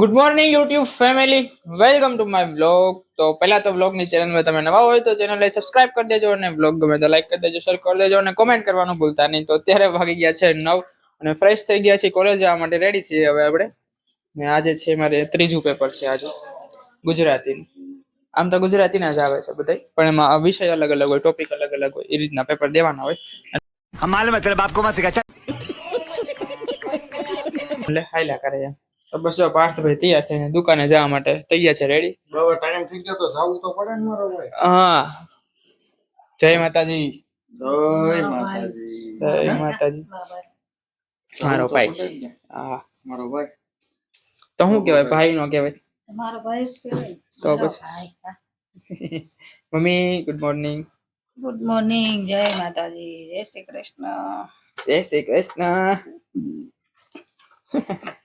Good morning YouTube family welcome to my blog તો પહેલા તો બ્લોગની ચેનલમાં તમે નવા હોય તો ચેનલને સબસ્ક્રાઇબ કરી દેજો અને બ્લોગ ગમે તો લાઈક કરી દેજો શેર કરી દેજો અને કોમેન્ટ કરવાનું ભૂલતા નહીં. તો અત્યારે ભાગી ગયા છે નવ અને ફ્રેશ થઈ ગયા છે કોલેજ જવા માટે રેડી છીએ હવે આપણે. ને આજે છે મારે ત્રીજું પેપર છે આજે. ગુજરાતીનું. આમ તો ગુજરાતીના જ આવે છે બધા પણ એમાં વિષય અલગ અલગ હોય ટોપિક અલગ અલગ હોય એ રીતના પેપર દેવાના હોય. માલુમ આપકો મત એટલે હાઈલા કરે એમ. તો બસ જો પાર્થભાઈ તૈયાર થઈને દુકાને જવા માટે તૈયાર છે રેડી હવે ટાઈમ થઈ ગયો તો જવું તો પડે ને મારો ભાઈ. હા. જય માતાજી. જય માતાજી. જય માતાજી. મારો ભાઈ. હા મારો ભાઈ. તો શું કહેવાય? ભાઈ નો કહેવાય. મારો ભાઈ જ કહેવાય. તો પછી? Mummy good morning good morning જય માતાજી. જય શ્રી કૃષ્ણ. જય શ્રી કૃષ્ણ.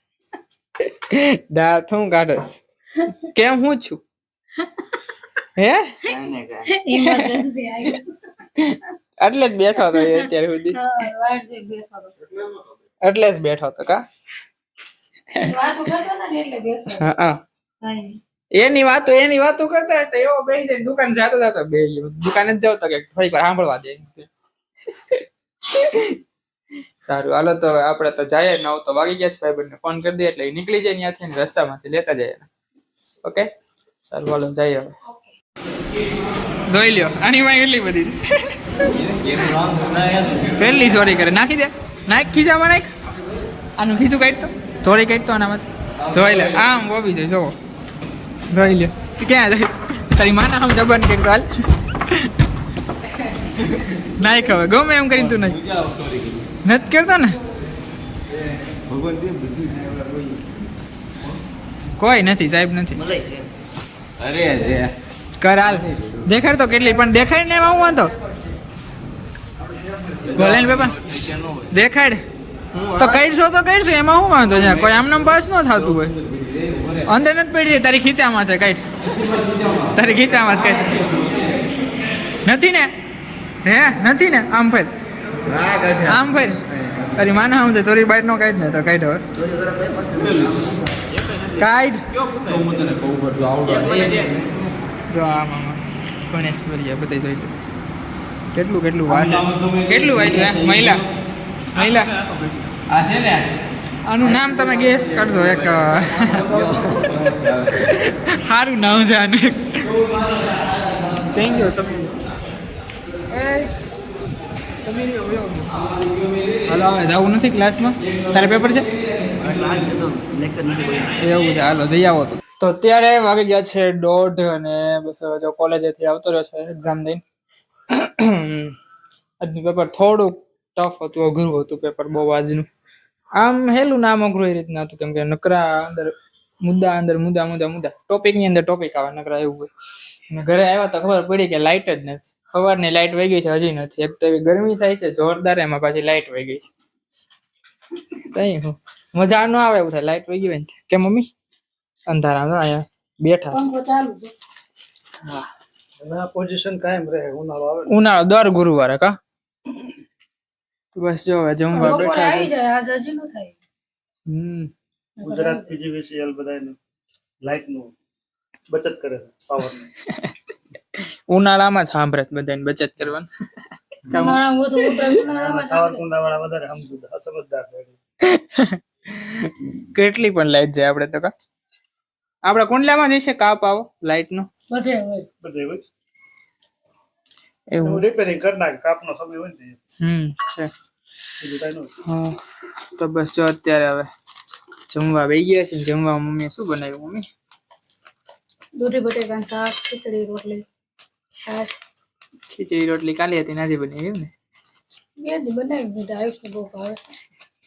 દાંત હું કાઢસ કેમ હું છું હે એટલે જ બેઠો હતો અત્યારે સુધી. હતો. એટલે જ બેઠો હતો કા? હતો. હા એની વાતો એની વાતો કરતા હોય તો એવો બેસી જાય દુકાન જાતો જાતો બે દુકાને જ જાવ તો કે થોડીક વાર સાંભળવા દે સારું, હાલો તો હવે આપણે તો જાય નવ તો વાગી ગયા છે ભાઈ ફોન કરી દે એટલે નીકળી જાય ત્યાંથી ને રસ્તામાંથી લેતા જાય ઓકે સારું, હાલો, જઈએ હવે. જોઈ લ્યો, આની માં એટલી બધી છે. ચોરી કરે. નાખી દે. નાખ ખીચામાં નાખ. આનું ખીચું કાઢ તો ચોરી કાઢ આનામાંથી. જોઈ લે, આમ બોબી જાય જોવો જોઈ લ્યો ક્યાં જાય? તારી માના આમ જબાન કરી તો હાલ. નાખ હવે, ગમે એમ કરીને તું નહીં નથી કરતો ને? કોઈ નથી સાહેબ નથી. અરે અરે કર હાલ. દેખાડ તો કેટલી પણ દેખાય ને એમાં હું વાંધો? ભલે પેપર. દેખાડ. તો કરશો તો કરશો એમાં હું વાંધો? છે કોઈ આમનામ પાસ ન થતું હોય. અંદર નથી પડી જાય તારી ખીચામાં છે કઈ. તારી ખીચામાં છે કઈ. નથી ને? હે નથી ને? આમ ફેર. આમ ફેર તારી માને આમ છે ચોરી બાઈટ નો કાઢ ને તો કાઢ હવે. કાઢ. જો આમ આમ ગણેશ્વરિયા બધે જોઈ લો કેટલું કેટલું વાસ. કેટલું વાસ મહિલા. મહિલા. આ છે ને? આનું નામ તમે ગેસ કરજો એક સારું નામ છે આનું થેન્ક યુ સમીર એ સમીર યો, યો. હાલો હવે જવું નથી ક્લાસમાં તારે પેપર છે? એવું છે, હાલો, જઈ આવો તો. તો અત્યારે વાગી ગયા છે દોઢ અને બસ કોલેજેથી આવતો રહ્યો છે એક્ઝામ દઈને આજનું પેપર થોડુંક ટફ હતું, અઘરું હતું પેપર બહુ આજનું. આમ હેલું નામ અઘરું એ રીતના હતું, કેમ કે નકરા અંદર મુદ્દા અંદર મુદ્દા મુદ્દા મુદ્દા. ટોપિકની અંદર ટોપિક આવે, નકરા એવું હોય. અને ઘરે આવ્યા તો ખબર પડી કે લાઇટ જ નથી. સવારની લાઇટ વહી ગઈ છે હજી નથી. એક તો એવી ગરમી થાય છે જોરદાર એમાં પાછી લાઇટ વહી ગઈ છે. કઈ હું. મજા ન આવે એવું થાય લાઇટ વહી ગઈ હોય ને કે મમ્મી? અંધારા અહીંયા બેઠા છે. આ પોઝિશન કાયમ રહે ઉનાળો આવે ઉનાળો દર ગુરુવારે કા? બસ જો હવે જમવા બેઠા છે. આજ હજી ન થાય. હમ. ગુજરાત પીજીવીસીએલ બધાને લાઇટનું બચત કરે છે પાવર ઉનાળામાં જ સાંભળત બધાને બચત કરવાની. કેટલી પણ લાઈટ જાય આપણે તો કા? આપણે કુંડલામાં જઈશે કાપ આવો લાઈટ નો. બધે હોય. એવું. રિપેરિંગ કરી કાપનો સમય હોય ને હમ છે. તો બસ જો અત્યારે હવે જમવા બેસી ગયા છે ને જમવા મમ્મીએ શું બનાવ્યું મમ્મી? દૂધી બટેકા શાક ખીચડી રોટલી. ખીચડી રોટલી કાલી હતી નાજી બની એવું ને? બે દી બનાવી દીધા બહુ ભાવે.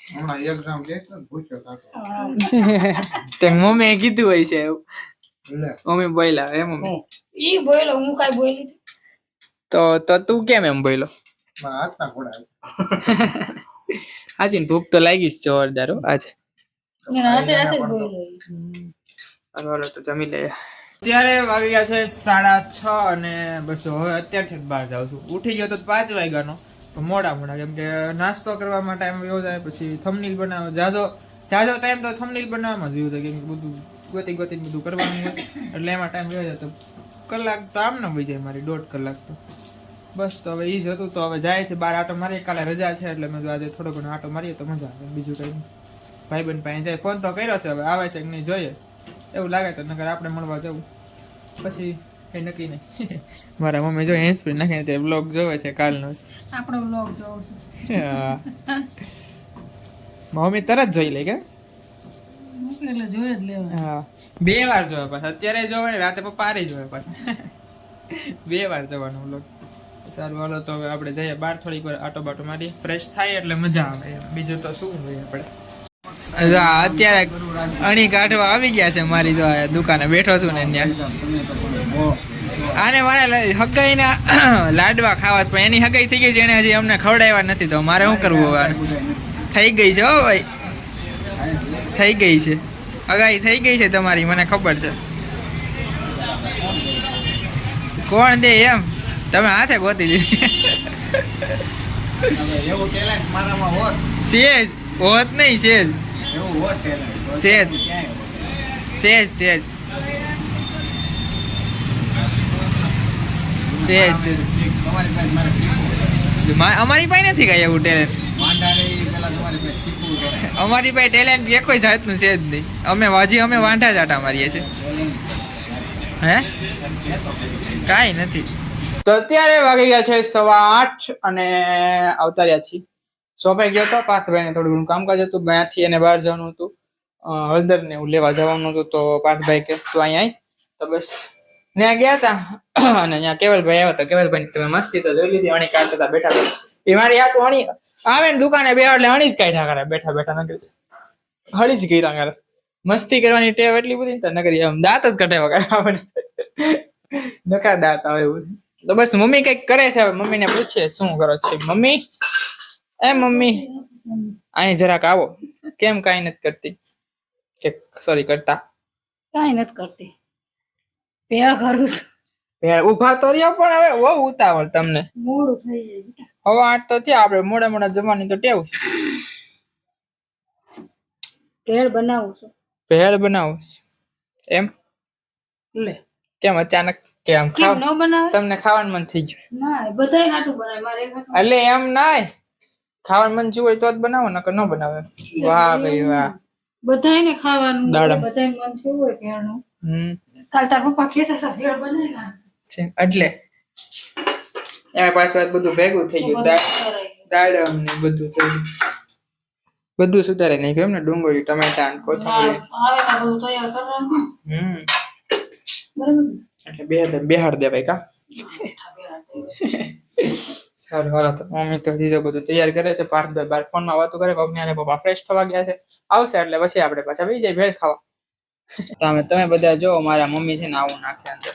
છે ને કાકો તે મમ્મીએ કીધું હોય છે મમ્મી બોલ્યા એ મમ્મી? ઈ હું કાઈ બોલી તો તો તું કેમ એમ બોલ્યો? મારા ઘોડા ને ભૂખ તો લાગી જ જોરદાર આજે. હાથે હાથે તો જમી લઈએ. અત્યારે વાગી ગયા છે સાડા છ અને બસ હવે અત્યારથી બહાર જાઉં છું. ઉઠી ગયો તો પાંચ વાગ્યાનો. મોડા મોડા, કેમ કે નાસ્તો કરવામાં ટાઈમ એવો જાય પછી થમનીલ બનાવે જાજો જાજો ટાઈમ તો થમનીલ બનાવવામાં જ હતો કેમ કે બધું ગોતી ગોતી બધું કરવાનું હોય એટલે એમાં ટાઈમ રહ્યો તો કલાક તો આમ ન વહી જાય મારી, દોઢ કલાક તો. બસ તો હવે એ જ હતું, તો હવે જાય છે. બાર આટો મારીએ, કાલે રજા છે, એટલે મેં આજે થોડો ઘણો આટો મારીએ તો મજા આવે, બીજું કંઈ નહીં. ભાઈબંધ પાસે જાય, ફોન તો કર્યો છે, હવે આવે છે કે નહીં, જોઈએ. એવું લાગે તો નગર આપણે મળવા જવું. પછી કંઈ નક્કી નહીં. મારા મમ્મી જો હેન્ડ સ્પ્રી નાખીને તે બ્લોગ જોવે છે કાલનો આપણો બ્લોગ જોવો છું. મમ્મી તરત જોઈ લે કે? એટલે જોઈ જ લેવા હા. બે વાર જોવા પાછા. અત્યારે જોવે ને રાતે પપ્પા આરે જોવે પાછા. બે વાર જવાનું બ્લોગ સારું હાલો તો હવે આપણે જઈએ. બહાર થોડીક વાર આટો બાટો મારી ફ્રેશ થાય એટલે મજા આવે બીજું તો શું હોય આપણે? અત્યારે અણી કાઢવા આવી ગયા છે મારી જો દુકાને બેઠો છું ને ત્યાં. આને મારે હગાઈના લાડવા ખાવા પણ એની હગાઈ થઈ ગઈ છે એને હજી અમને ખવડાવ્યા નથી તો મારે શું કરવું હવે થઈ ગઈ છે હો ભાઈ. થઈ ગઈ છે. હગાઈ થઈ ગઈ છે તમારી મને ખબર છે. કોણ દે એમ? તમે હાથે ગોતી લીધી. એવું ટેલેન્ટ મારામાં હોત. સેજ હોત નહીં સેજ. સેજ અમારી પાસે નથી કઈ એવું ટેલેન્ટ અમારી પાસે ટેલેન્ટ એક કોઈ જાતનું છે જ નહીં. અમે વાજી અમે વાંઢા જાટા મારીએ છીએ. હે? કાંઈ નથી. તો અત્યારે વાગી ગયા છે સવા આઠ અને આવતા રહ્યા છીએ. શોપે ગયો હતો પાર્થભાઈને થોડું ઘણું કામકાજ હતું. ત્યાંથી એને બહાર જવાનું હતું. હળદર ને એવું લેવા જવાનું હતું તો પાર્થભાઈ કે, તું અહીંયા તો બસ. ત્યાં ગયા હતા અને અહીંયા કેવલભાઈ આવ્યા હતા. કેવલભાઈ તમે મસ્તી તો જોઈ લીધી. અણી કાઢતા હતા, બેઠા એ મારી આટું અણી આવે ને દુકાને બે એટલે અણી જ કાઢ્યા કરે. બેઠા બેઠા નગરી હળી જ કર્યા કરે મસ્તી કરવાની ટેવ એટલી બધી તો નકરી આમ દાંત જ કટાવ્યા કરે આપણે. નખરા દાંત આવે એવું. તો બસ મમ્મી કંઈક કરે છે. હવે મમ્મીને પૂછીએ શું કરો છે. મમ્મી? એ મમ્મી અહીં જરાક આવો. કેમ કાંઈ નથી કરતી? કે સોરી કરતા? કાંઈ નથી કરતી. પેળ કરું છું. ભેળ ઊભા તો રહ્યો પણ હવે બહુ ઉતાવળ તમને. મોડું થઈ જાય હવે આઠ તો થયા આપણે મોડા મોડા જમવાની તો ટેવ છે. ભેળ બનાવું છું. ભેળ બનાવું છું. એમ? લે. કેમ અચાનક કેમ ખાવ? તમને ખાવાનું મન થઈ ગયું. ના બધાય હાટું બનાય મારે એટલે એમ નાય. ખાવાનું મન થયું હોય તો જ બનાવો નકર ન બનાવે. વાહ ભાઈ વાહ. બધાયને ખાવાનું. બધાય મન થયું હોય ભેળનું. હમ. કાલ તાર પપ્પા કહેતા હતા ભેળ બનાવી છે એટલે. એમાં પાછું આ બધું ભેગું થઈ ગયું દાડમ ને બધું થઈ ગયું. બધું સુધારે નહીં એમ ને ડુંગળી ટમેટા ને કોથમીર. હમ. બરાબર એટલે બે બેહાડ દેવાય કા? સારું હાલો તો મમ્મી તો હજી બધું તૈયાર કરે છે. પાર્થભાઈ બાર ફોનમાં વાતો કરે મમ્મી અને પપ્પા ફ્રેશ થવા ગયા છે. આવશે એટલે પછી આપણે પાછા બેસી જાય ભેળ ખાવા. તમે તમે બધા જો મારા મમ્મી છે ને આવું નાખે અંદર.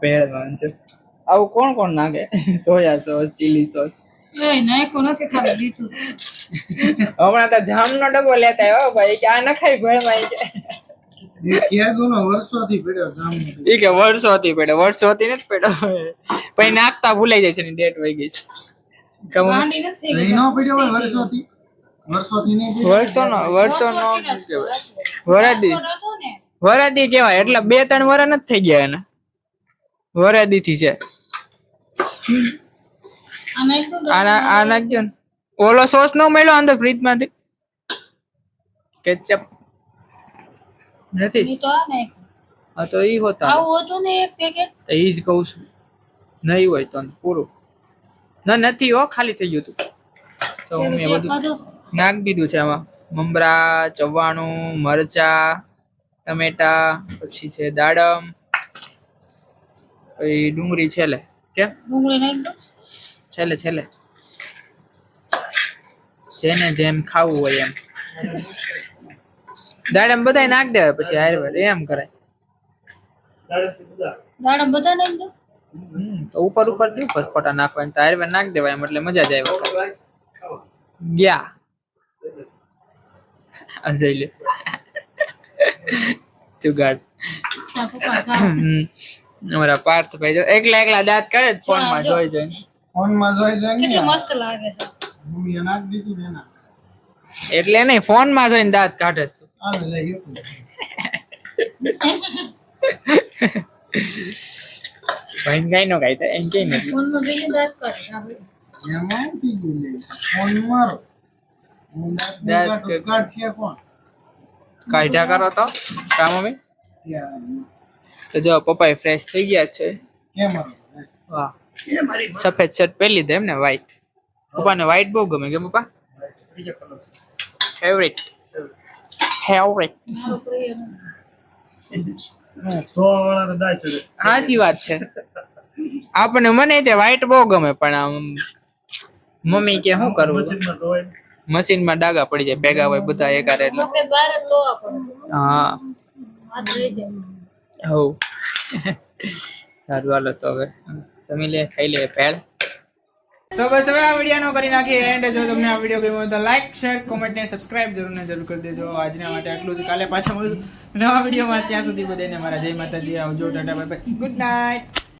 ભેળ વાંચો આવું કોણ કોણ નાખે? સોયા સોસ ચીલી સોસ નાખ્યું નથી ખાલી દીધું હમણાં તો જામનો ડબ્બો લેતા આવ્યો ભાઈ કે આ નખાય ભેળમાં કે. એ કે વર્ષોથી પડ્યો. વર્ષોથી નથી પડ્યો. પછી નાખતા ભૂલાઈ જાય છે ને ડેટ વહી ગઈ છે. કમ ગાંડી નથી થઈ ગઈ. નહીં નો પડ્યો હોય વર્ષોથી? વર્ષોથી નહીં પડ્યો. વર્ષોનો વર્ષોનો. વરદી. કેવાય એટલે બે ત્રણ વર નથી થઈ ગયા એને. વરદી થી છે. ઓલો સોસ નો મળ્યો અંદર ફ્રીજમાંથી કેચઅપ નથી. ઈ તો આ નાખ્યું. હા તો ઈ હોતા. આવું હતું ને એક પેકેટ? તો ઈ જ કહું છું. નહીં હોય તો પૂરું. ના નથી હો ખાલી થઈ ગયું તું તો મેં બધું નાખ દીધું છે આમાં. મમરા ચવાણું મરચા ટમેટા પછી છે દાડમ પછી ડુંગળી છેલ્લે. કેમ? ડુંગળી નાખી દો. છેલ્લે છેલ્લે. જેને જેમ ખાવું હોય એમ. દાડમ બધાય નાખ દેવાય પછી હારવાર એમ કરાય. દાડમ બધા નાખ દે? ઉપર ઉપરથી ઉપર ફોટા નાખવાના તો હારવાર નાખ દેવાય એમ એટલે મજા જ આવે ગયા. જઈ લે. ચુગાડ. અમારા પાર્થભાઈ જો એકલા એકલા દાંત કરે ફોનમાં જોઈ જોઈ ફોનમાં જોઈ જોઈને કેટલું મસ્ત લાગે છે. મમ્મી નાખ દીધું ને એના. એટલે નહીં ફોનમાં જોઈને દાંત કાઢે ભાઈ તું. કઈ નો કઈ એમ કઈ નથી. ફોનમાં જોઈને દાંત કાઢે એમાં હું કીધું ફોન મારો. દાંત. કાઢશે કોણ? કાઢ્યા કરો તો કામ મમ્મી તો જો પપ્પા ફ્રેશ થઈ ગયા છે. કેમ વાહ. સફેદ શર્ટ પહેરી લીધો એમ ને વ્હાઈટ પપ્પાને વ્હાઈટ બહુ ગમે કે પપ્પા? બીજો કલર છે ફેવરેટ ફેવરેટ સાચી વાત છે. આપણને મને તે વ્હાઈટ બહુ ગમે પણ આમ મમ્મી કે શું કરવું? મશીનમાં ડાઘા પડી જાય ભેગા હોય બધા એકારે એટલે. હા. હાથ રહી જાય હવ સારું હાલો તો હવે. જમી લે ખાઈ લે પેડ તો બસ હવે આ વિડીયોનો કરી નાખીએ એન્ડ જો તમને આ વીડિયો ગમ્યો તો લાઈક શેર કોમેન્ટ ને સબસ્ક્રાઇબ જરૂર ને જરૂર કરી દેજો. આજના માટે આટલું જ. કાલે પાછા મળીશું નવા વિડીયોમાં ત્યાં સુધી બધાને મારા જય માતાજી, આવજો, tata bye bye good night